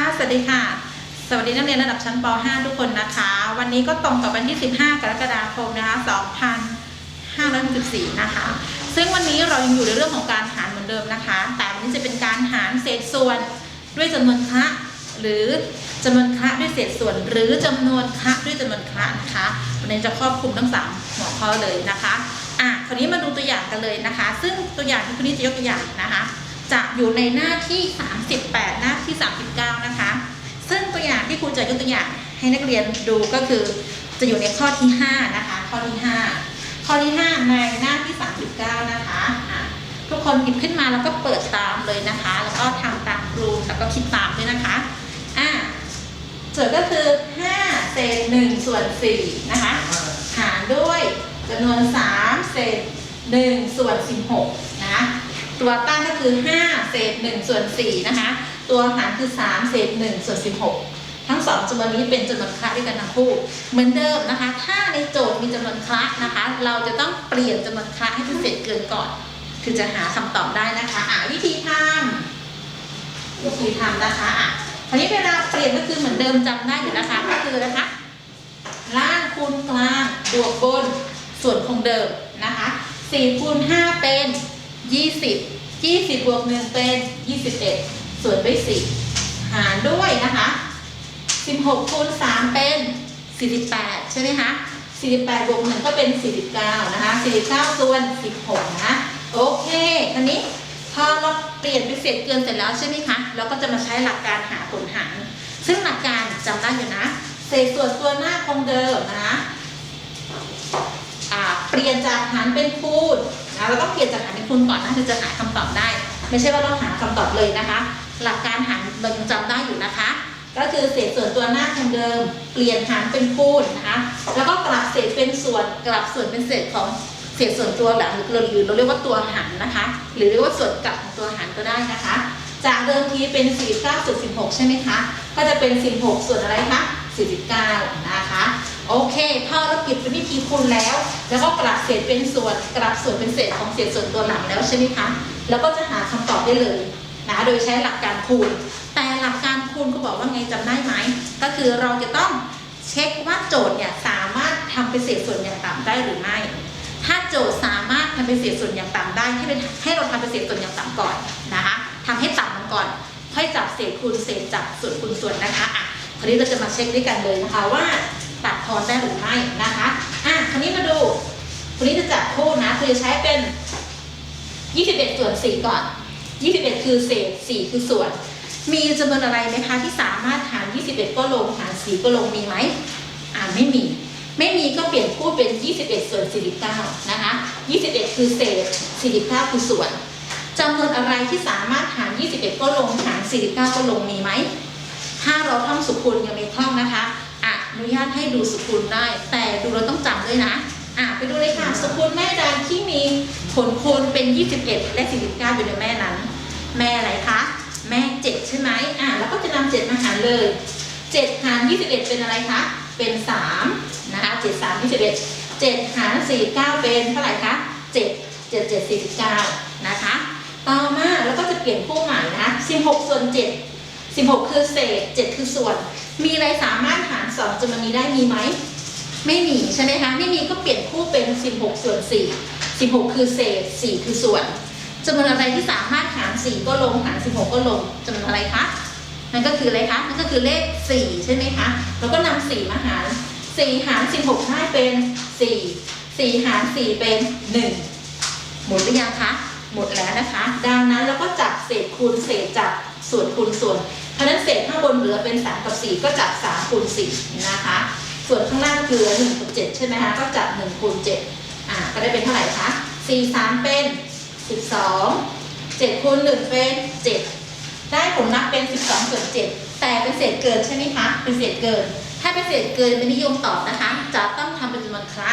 ะสวัสดีค่ะ สวัสดีนักเรียนระดับชั้นป .5 ทุกคนนะคะ วันนี้ก็ตรงกับวันที่ 15 กรกฎาคมนะคะ 2564 นะคะ ซึ่งวันนี้เรายังอยู่ในเรื่องของการหารเหมือนเดิมนะคะ แต่วันนี้จะเป็นการหารเศษส่วนด้วยจำนวนคะหรือจำนวนคะด้วยเศษส่วน หรือจำนวนคะด้วยจำนวนคะนะคะ วันนี้จะครอบคลุมทั้งสามหัวข้อเลยนะคะ อะ คราวนี้มาดูตัวอย่างกันเลยนะคะ ซึ่งตัวอย่างที่คุณนี่จะยกตัวอย่างนะคะ จะอยู่ในหน้าที่ 38 หน้าที่ 39 นะคะ ซึ่งตัวอย่างที่ครูจะยกตัวอย่างให้นักเรียนดูก็คือจะอยู่ในข้อที่ 5 นะคะ ข้อที่ 5 ข้อที่ 5 ในหน้าที่ 39 นะคะทุกคนหยิบขึ้นมาแล้วก็เปิดตามเลยนะคะ แล้วก็ทำตามครูแล้วก็คิดตามด้วยนะคะอะโจทย์ก็คือ 5 เศษ1ส่วน4นะคะ หารด้วยจำนวน 3 เศษ1ส่วน16 ตัวตั้งก็คือ 5 เศษ 1 ส่วน 4 นะคะ ตัวหารคือ 3 เศษ 1 ส่วน 16 ทั้งสองจำนวนนี้เป็นจำนวนคละด้วยกันทั้งคู่ เหมือนเดิมนะคะ ถ้าในโจทย์มีจำนวนคละนะคะ เราจะต้องเปลี่ยนจำนวนคละให้เป็นเศษเกินก่อนคือจะหาคำตอบได้นะคะอะวิธีทำวิธีทำนะคะอะคราวนี้เวลาเปลี่ยนก็คือเหมือนเดิมจำได้อยู่นะคะก็คือนะคะล่างคูณกลางบวกบนส่วนคงเดิมนะคะ4คูณ5เป็น 20 20บวก1เป็น21ส่วนด้วย4หารด้วยนะคะ16คูณ3เป็น48ใช่ไหมคะ48บวก1ก็เป็น49นะคะ49ส่วน16นะคะโอเคคันนี้พอเราเปลี่ยนเป็นเศษเกินเสร็จแล้วใช่ไหมคะ เราก็จะมาใช้หลักการหาผลหาร ซึ่งหลักการจำได้อยู่นะ เศษส่วนตัวหน้าคงเดิมนะเปลี่ยนจากหารเป็นคูณ นะเราต้องเปลี่ยนจากหารเป็นคูณก่อนนะถึงจะหาคำตอบได้ ไม่ใช่ว่าเราหาคำตอบเลยนะคะ หลักการหารเรายังจำได้อยู่นะคะ ก็คือเศษส่วนตัวหน้าคงเดิม เปลี่ยนหารเป็นคูณนะคะแล้วก็กลับเศษเป็นส่วนกลับส่วนเป็นเศษของเศษส่วนตัวหลังหรือเราเรียกว่าตัวหารนะคะ หรือเรียกว่าส่วนกลับของตัวหารก็ได้นะคะ จากเดิมทีเป็น 49ส่วน16 ใช่ไหมคะ ก็จะเป็น 16 ส่วนอะไรคะ49 นะคะ โอเคพอเราเก็บเป็นวิธีคูณแล้ว แล้วก็กลับเศษเป็นส่วนกลับส่วนเป็นเศษของเศษส่วนตัวหลังแล้วใช่ไหมคะแล้วก็จะหาคำตอบได้เลยนะโดยใช้หลักการคูณ แต่หลักการคูณก็บอกว่าไงจำได้ไหมก็คือเราจะต้องเช็คว่าโจทย์เนี่ยสามารถทำเป็นเศษส่วนอย่างต่ำได้หรือไม่ ถ้าโจทย์สามารถทำเป็นเศษส่วนอย่างต่ำได้ให้เป็นให้เราทำเป็นเศษส่วนอย่างต่ำก่อนนะคะทำให้ต่ำมันก่อน ค่อยจับเศษคูณเศษจับส่วนคูณส่วนนะคะอะคราวนี้เราจะมาเช็คด้วยกันเลยนะคะว่า ตัดทอนได้หรือไม่นะคะอะคราวนี้มาดูครนี้จะจับคู่นะคือจะใช้เป็น 21 ส่วน 4 ก่อน 21 คือเศษ 4 คือส่วน มีจำนวนอะไรไหมคะที่สามารถหาร 21 ก็ลงหาร 4 ก็ลงมีไหมอ่าไม่มี ไม่มีก็เปลี่ยนคู่เป็น 21 ส่วน 49 นะคะ 21 คือเศษ 49 คือส่วนจำนวนอะไรที่สามารถหาร 21 ก็ลงหาร 49 ก็ลงมีไหมถ้าเราท่องสุคูณยังไม่ท่องนะคะ นุญาตให้ดูสุคูณได้ แต่ดูเราต้องจำด้วยนะอะไปดูเลยค่ะสุคูณแม่ใดที่มีผลคูณเป็น 21 และ 49 อยู่ในแม่นั้น แม่อะไรคะ แม่7ใช่ไหมอะแล้วก็จะนำ7มาหารเลย7หาร21เป็นอะไรคะ เป็น3นะคะ7 3 21 7หาร49เป็นเท่าไหร่คะ7 7 7 49นะคะ ต่อมาแล้วก็จะเปลี่ยนคู่ใหม่นะ16ส่วน7 16 คือเศษ 7 คือส่วน มีอะไรสามารถหาร2จำนวนนี้ได้มีไหม ไม่มีใช่ไหมคะไม่มีก็เปลี่ยนคู่เป็น 16 ส่วน 4 16 คือเศษ 4 คือส่วนจำนวนอะไรที่สามารถหาร 4 ก็ลงหาร 16 ก็ลงจำนวนอะไรคะนั่นก็คืออะไรคะนั่นก็คือเลข 4 ใช่ไหมคะแล้วก็นำ4มาหาร 4 หาร 16ได้เป็น 4 4 หาร 4 เป็น 1 หมดหรือยังคะหมดแล้วนะคะ ดังนั้นเราก็จับเศษคูณเศษจับส่วนคูณส่วน เพราะนั้นเศษข้างบนเหลือเป็น3กับ 4 ก็จับ3คูณ4นะคะ ส่วนข้างล่างคือ1กับ7ใช่ไหมคะก็จับ1คูณ7อ่าก็ได้เป็นเท่าไหร่คะ4 3 เป็น 12 7คูณ1เป็น 7 ได้ผลลัพธ์เป็น 12ส่วน7แต่เป็นเศษเกินใช่ไหมคะเป็นเศษเกิน ถ้าเป็นเศษเกินไม่นิยมตอบนะคะ จะต้องทำเป็นจำนวนคละ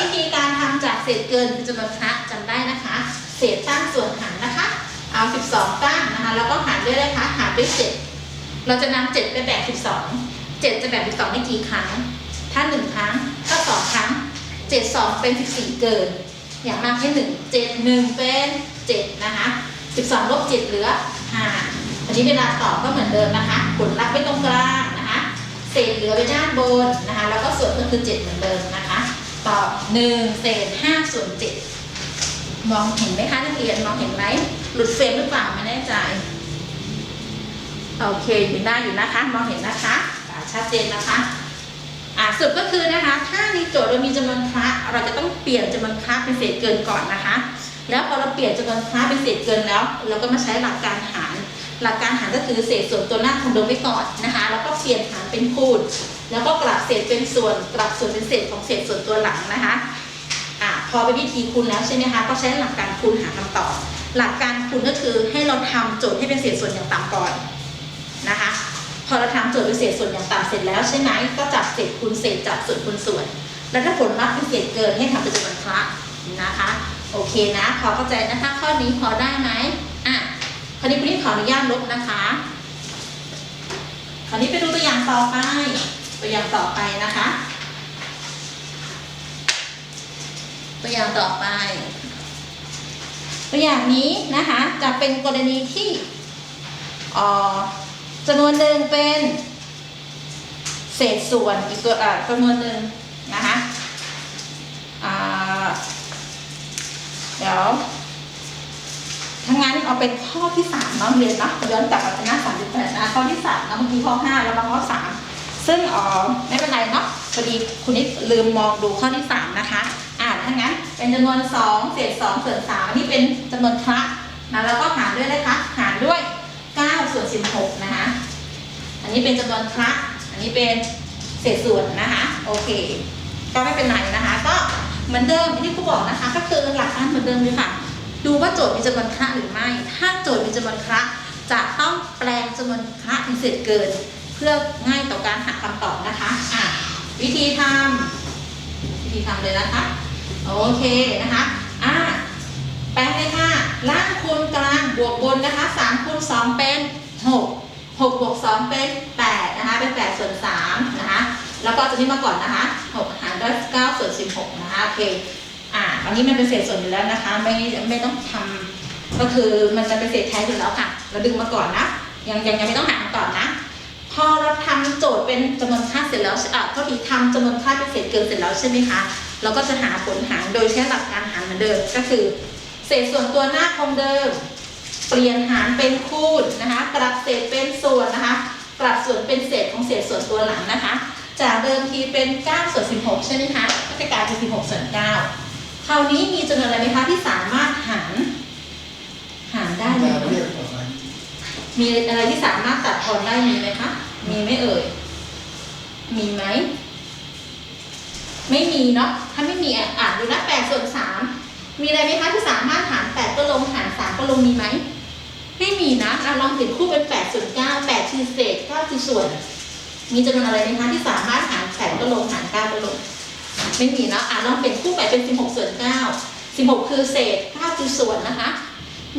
วิธีการทำจากเศษเกินเป็นจำนวนคละจำได้นะคะ เศษตั้งส่วนหารนะคะ เอา 12 ตั้งนะคะ แล้วก็หารด้วยอะคะหารด้วย7 เราจะนำ7ไปแบ่ง12 7จะแบ่ง12ได้กี่ครั้ง ถ้า1ครั้งถ้า2ครั้ง7 2เป็น14เกิน อย่างมากแค่1 7 1เจ็ดหนึ่งเป็น7นะคะ12ลบ7เหลือ5อันนี้เวลาตอบก็เหมือนเดิมนะคะผลลัพธ์ไว้ตรงกลางนะคะเศษเหลือไว้ด้านบนนะคะ แล้วก็ส่วนก็คือ7เหมือนเดิมนะคะ ตอบ1เศษ5ส่วน7มองเห็นไหมคะนักเรียนมองเห็นไหมหลุดเฟรมหรือเปล่าไม่แน่ใจ โอเคอยู่หน้าอยู่นะคะ มองเห็นนะคะชัดเจนนะคะอ่าสุดก็คือนะคะ ถ้าในโจทย์เรามีจำนวนคละเราจะต้องเปลี่ยนจำนวนคละเป็นเศษเกินก่อนนะคะ แล้วพอเราเปลี่ยนจำนวนคละเป็นเศษเกินแล้ว เราก็มาใช้หลักการหาร หลักการหารก็คือเศษส่วนตัวหน้าคงเดิมไว้ก่อนนะคะ แล้วก็เปลี่ยนหารเป็นคูณแล้วก็กลับเศษเป็นส่วนกลับส่วนเป็นเศษของเศษส่วนตัวหลังนะคะอ่าพอเป็นวิธีคูณแล้วใช่ไหมคะก็ใช้หลักการคูณหาคำตอบ หลักการคูณก็คือให้เราทำโจทย์ให้เป็นเศษส่วนอย่างต่ำก่อน นะคะ พอเราทำโจทย์เป็นเศษส่วนอย่างต่ำเสร็จแล้วใช่ไหมก็จับเศษคูณเศษจับส่วนคูณส่วน แล้วถ้าผลลัพธ์เป็นเศษเกินให้ทำเป็นจำนวนคละนะคะ โอเคนะพอเข้าใจนะคะข้อนี้พอได้ไหมอะคราวนี้คุณนี่ขออนุญาตลบนะคะคราวนี้ไปดูตัวอย่างต่อไป ตัวอย่างต่อไปนะคะ ตัวอย่างต่อไป ตัวอย่างนี้นะคะจะเป็นกรณีที่อ่อ จำนวนหนึ่งเป็นเศษส่วนอีกตัวอ่าจำนวนหนึ่งนะคะอ่าเดี๋ยวทั้างนั้นเอาเป็นข้อที่สามเนาะเรียนเนาะย้อนกลับมาหน้าสามสิบแปดนะข้อที่สามนะเมื่อกี้ข้อห้าแล้วมาข้อสามซึ่งอ๋อไม่เป็นไรเนาะพอดีคุณนิดลืมมองดูข้อที่สามนะคะอ่าถ้างั้นเป็นจำนวนสองเศษสองส่วนสามอันนี้เป็นจำนวนคละนะแล้วก็หารด้วยอะไรคะหารด้วยเก้าส่วนสิบหกนะคะ นี้เป็นจำนวนคละอันนี้เป็นเศษส่วนนะคะ โอเค ก็ไม่เป็นไรนะคะ ก็เหมือนเดิมที่ครูบอกนะคะ ก็คือหลักการเหมือนเดิมเลยค่ะ ดูว่าโจทย์มีจำนวนคละหรือไม่ ถ้าโจทย์มีจำนวนคละจะต้องแปลงจำนวนคละเป็นเศษเกิน เพื่อง่ายต่อการหาคำตอบนะคะอะวิธีทำวิธีทำเลยนะคะ โอเคนะคะอะแปลงเลยค่ะล่างคูณกลางบวกบนนะคะ3คูณ บวก2เป็น8นะคะเป็น8ส่วน3นะคะแล้วก็จะนี้มาก่อนนะคะ6หารด้วย9ส่วน16นะคะโอเคอ่าอันนี้มันเป็นเศษส่วนอยู่แล้วนะคะ ไม่ไม่ต้องทำก็คือมันจะเป็นเศษแท้อยู่แล้วค่ะ เราดึงมาก่อนนะยังยังยังไม่ต้องหาคำตอบนะพอเราทำโจทย์เป็นจำนวนค่าเสร็จแล้วอะก็ทีทำจำนวนค่าเป็นเศษเกินเสร็จแล้วใช่ไหมคะเราก็จะหาผลหารโดยใช้หลักการหารเหมือนเดิมก็คือ เศษส่วนตัวหน้าคงเดิม เปลี่ยนหารเป็นคูณนะคะ กลับเศษเป็นส่วนนะคะ กลับส่วนเป็นเศษของเศษส่วนตัวหลังนะคะ จากเดิมทีเป็น 9 ส่วน 16 ใช่ไหมคะ ก็จะกลายเป็น 16 ส่วน 9 คราวนี้มีจำนวนอะไรไหมคะที่สามารถหาร หารได้ไหมจะเรียกต่อไปมีอะไรที่สามารถตัดทอนได้มีไหมคะ มีไหมเอ่ย มีไหม ไม่มีเนาะ ถ้าไม่มีอะอ่านดูนะแปดส่วนสามมีอะไรไหมคะที่สามารถหารแปดก็ลงหารสามก็ลงมีไหม ไม่มีนะอะลองเห็นคู่เป็นแปดส่วนเก้าแปดคือเศษเก้าคือส่วน มีจำนวนอะไรไหมคะที่สามารถหารแปดก็ลงหารเก้าก็ลง ไม่มีนะอะลองเปลี่ยนคู่ไปเป็นสิบหกส่วนเก้าสิบหกคือเศษเก้าคือส่วนนะคะ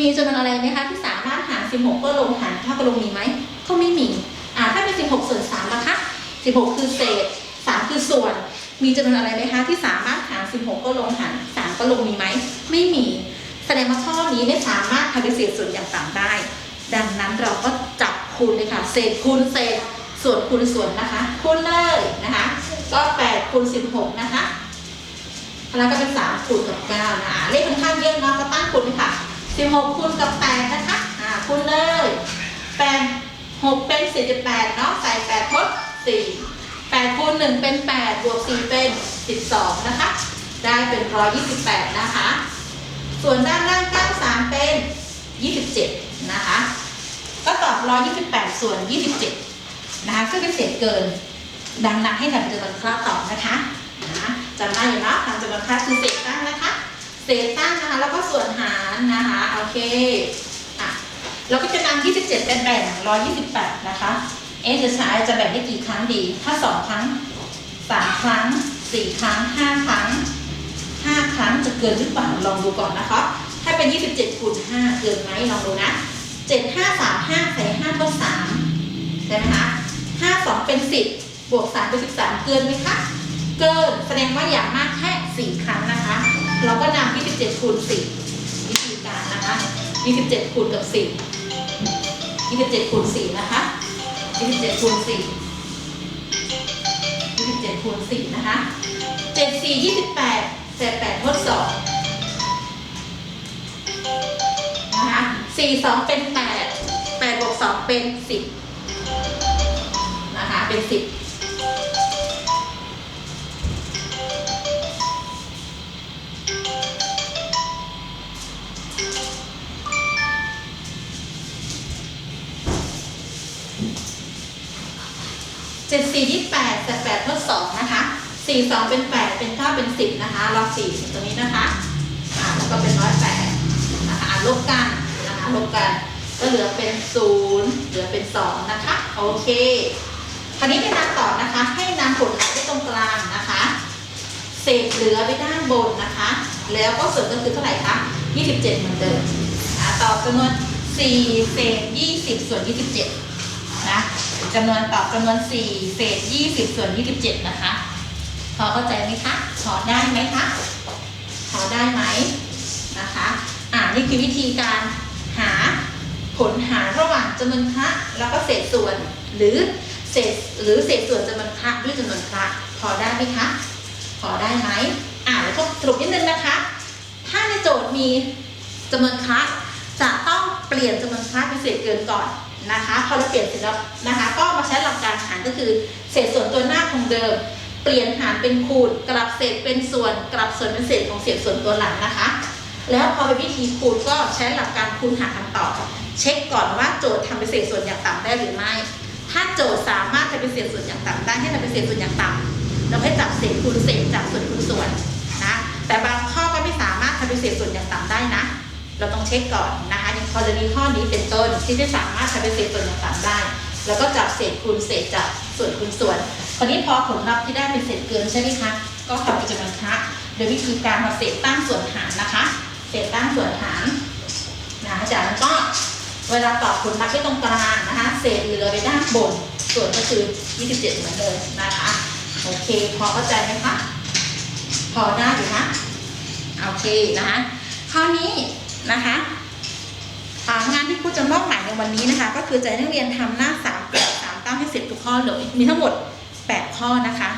มีจำนวนอะไรไหมคะที่สามารถหาร 16 ก็ลงหาร9ก็ลงมีไหมก็ไม่มีอ่าถ้าเป็น 16 ส่วน3นะคะ 16 คือเศษ 3 คือส่วน มีจำนวนอะไรไหมคะที่สามารถหาร 16 ก็ลงหาร3ก็ลงมีไหมไม่มี แสดงว่าข้อนี้ไม่สามารถทำเป็นเศษส่วนอย่างต่ำได้ ดังนั้นเราก็จับคูณเลยค่ะ เศษคูณเศษส่วนคูณส่วนนะคะคูณเลยนะคะ ก็8คูณ16 นะคะแล้วก็เป็น3คูณกับ9นะคะเลขค่อนข้างเยอะเนาะก็ตั้งคูณค่ะ 16คูณกับ8นะคะอ่าคูณเลย8 6เป็น48เนาะใส่8ทด4 8คูณ1เป็น 8 บวก 4 เป็น 12 นะคะ ได้เป็น 128 นะคะ ส่วนด้านล่าง93 เป็น 27 นะคะ ก็ตอบ 128 ส่วน 27 นะคะซึ่งเป็นเศษเกิน ดังนั้นให้ทำจำนวนคราตอบนะคะนะจำได้อยู่เนาะทำจำนวนคราคือเศษตั้งนะคะ เศษตั้งนะคะ แล้วก็ส่วนหารนะคะ โอเคอะเราก็จะนำ27 เป็นแบ่ง 128 นะคะ เอ๊จะใช้จะแบ่งได้กี่ครั้งดี ถ้า 2 ครั้ง 3 ครั้ง 4 ครั้ง 5 ครั้ง 5 ครั้งจะเกินหรือเปล่าลองดูก่อนนะคะ ถ้าเป็น 27คูณ5เกินไหมลองดูนะ 7 5 3 5ใส่5ก็สา3ใช่ไหมคะ5 2 เป็น 10 บวก 3 เป็น 13 เกินไหมคะ เกินแสดงว่าอยากมากแค่ 4 ครั้งนะคะ เราก็นำ27คูณ10 วิธีการนะคะ 27คูณกับ 10 27คูณ4นะคะ27คูณ4 27คูณ4นะคะ7 4 28 เจ็ดแปดทดสองนะคะสี่สองเป็นแปดแปดบวกสองเป็นสิบนะคะเป็นสิบเจ็ดสี่ยี่แปดเจ็ดแปดทดสองนะคะ สี่สองเป็นแปดเป็นเก้าเป็นสิบนะคะลองสี่ตรงนี้นะคะอ่าแล้วก็เป็นร้อยแปดนะคะอ่าลบกันนะคะลบกันก็เหลือเป็นศูนย์เหลือเป็นสองนะคะโอเคคราวนี้ในการต่อนะคะ ให้นำผลหารไว้ตรงกลางนะคะเศษเหลือไปด้านบนนะคะ แล้วก็ส่วนก็คือเท่าไหร่คะ27 เหมือนเดิมอ่าตอบจำนวน 4 เศษ 20 ส่วน 27 นะจำนวนตอบจำนวน 4 เศษ 20 ส่วน 27 นะคะ พอเข้าใจไหมคะพอได้ไหมคะพอได้ไหมนะคะอ่านี่คือวิธีการหาผลหารระหว่างจำนวนคละแล้วก็เศษส่วนหรือเศษหรือเศษส่วนจำนวนคละด้วยจำนวนคละพอได้ไหมคะพอได้ไหมอ่าแล้วก็สรุปนิดนึงนะคะ ถ้าในโจทย์มีจำนวนคละจะต้องเปลี่ยนจำนวนคละเป็นเศษเกินก่อนนะคะ พอเราเปลี่ยนเสร็จแล้วนะคะ ก็มาใช้หลักการหารก็คือเศษส่วนตัวหน้าคงเดิม เปลี่ยนหารเป็นคูณกลับเศษเป็นส่วน กลับส่วนเป็นเศษของเศษส่วนตัวหลังนะคะ แล้วพอเป็นวิธีคูณก็ใช้หลักการคูณหาคำตอบ เช็คก่อนว่าโจทย์ทำเป็นเศษส่วนอย่างต่ำได้หรือไม่ ถ้าโจทย์สามารถทำเป็นเศษส่วนอย่างต่ำได้ให้ทำเป็นเศษส่วนอย่างต่ำเราให้จับเศษคูณเศษจับส่วนคูณส่วนนะแต่บางข้อก็ไม่สามารถทำเป็นเศษส่วนอย่างต่ำได้นะ เราต้องเช็คก่อนนะคะอย่างกรณีข้อนี้เป็นต้นที่ไม่สามารถทำเป็นเศษส่วนอย่างต่ำได้ แล้วก็จับเศษคูณเศษจับส่วนคูณส่วน คราวนี้พอผลลัพธ์ที่ได้เป็นเศษเกินใช่ไหมคะ ก็ทำเป็นจำนวนคะโดยวิธีการมาเศษตั้งส่วนหารนะคะ เศษตั้งส่วนหารนะจากนั้นก็เวลาตอบผลลัพธ์ที่ตรงกลางนะคะ เศษเหลือไปด้านบน ส่วนก็คือ 27 เหมือนเดิมนะคะ โอเค พอเข้าใจไหมคะ พอได้อยู่นะ โอเคนะคะ คราวนี้นะคะงานที่ครูจะมอบหมายในวันนี้นะคะ ก็คือจะให้นักเรียนทำหน้า3 8 3 9ให้เสร็จทุกข้อเลย มีทั้งหมด 8 ข้อนะคะ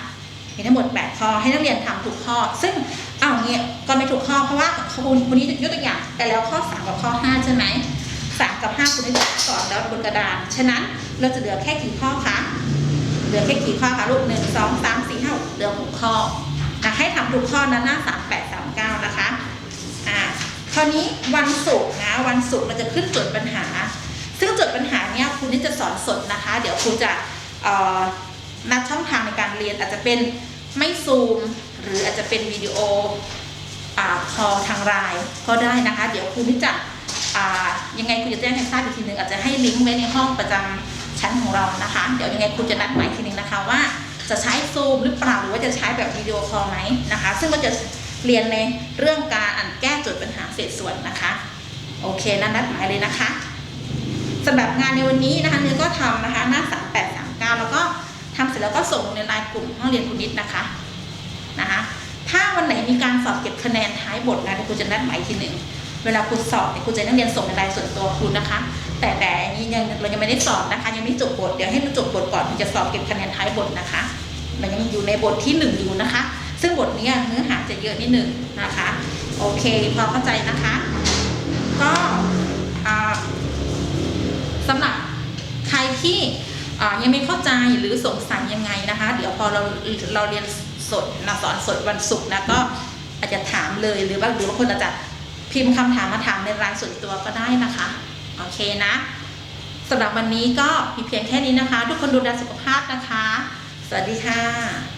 มีทั้งหมด 8 ข้อให้นักเรียนทำทุกข้อ ซึ่งเอาเงี้ยก็ไม่ถูกข้อเพราะว่าคุณวันนี้ยกตัวอย่างไปแล้วข้อ 3 กับข้อ 5 ใช่ไหม3กับ5คุณได้สอนแล้วบนกระดาน ฉะนั้นเราจะเหลือแค่กี่ข้อคะ เหลือแค่กี่ข้อคะลูกหนึ่งสองสามสี่ห้าหกเหลือหกข้อนะให้ทำทุกข้อนะหน้าสามแปดสามเก้านะคะอ่าคราวนี้วันศุกร์นะวันศุกร์เราจะขึ้นโจทย์ปัญหา ซึ่งโจทย์ปัญหาเนี้ยครูนี่จะสอนสดนะคะ เดี๋ยวครูจะเอ่อ นัดช่องทางในการเรียนอาจจะเป็นไม่ซูม หรืออาจจะเป็นวิดีโออ่าคอทางไลน์ก็ได้นะคะ เดี๋ยวครูนี่จะอ่ายังไงครูจะแจ้งให้ทราบอีกทีหนึ่งอาจจะให้ลิงก์ไว้ในห้องประจำชั้นของเรานะคะ เดี๋ยวยังไงครูจะนัดหมายทีหนึ่งนะคะว่าจะใช้ซูมหรือเปล่าหรือว่าจะใช้แบบวิดีโอคอลไหมนะคะ ซึ่งก็จะเรียนในเรื่องการอ่านแก้จทย์ปัญหาเศษส่วนนะคะ โอเคนั้นนัดหมายเลยนะคะสำหรับงานในวันนี้นะคะเนื้อก็ทำนะคะหน้า 38 39 แล้วก็ทำเส ร็จแล้วก็ส่งในไลน์กลุ่มห้องเรียนคุณนิดนะคะนะคะถ้าวันไหนมีการสอบเก็บคะแนนท้ายบทนะครูจะนัดหมายอีกทีหนึ่งเวลาครูสอบเนี่ยครูจะนักเรียนส่งในไลน์ส่วนตัวครูนะคะ แต่แต่อันนี้ยังเรายังไม่ได้สอบนะคะ ยังไม่จบบทเดี๋ยวให้มันจบบทก่อนถึงจะสอบเก็บคะแนนท้ายบทนะคะ มันยังอยู่ในบทที่หนึ่งอยู่นะคะ ซึ่งบทนี้เนื้อหาจะเยอะนิดหนึ่งนะคะ โอเคพอเข้าใจนะคะ ก็ ยังไม่เข้าใจหรือสงสัยยังไงนะคะ เดี๋ยวพอเราเราเรียนสดนะสอนสดวันศุกร์นะก็อาจจะถามเลยหรือว่าหรือบางคนอาจจะพิมพ์คำถามมาถามในรายส่วนตัวก็ได้นะคะโอเคนะสำหรับวันนี้ก็มีเพียงแค่นี้นะคะ ทุกคนดูแลสุขภาพนะคะ สวัสดีค่ะ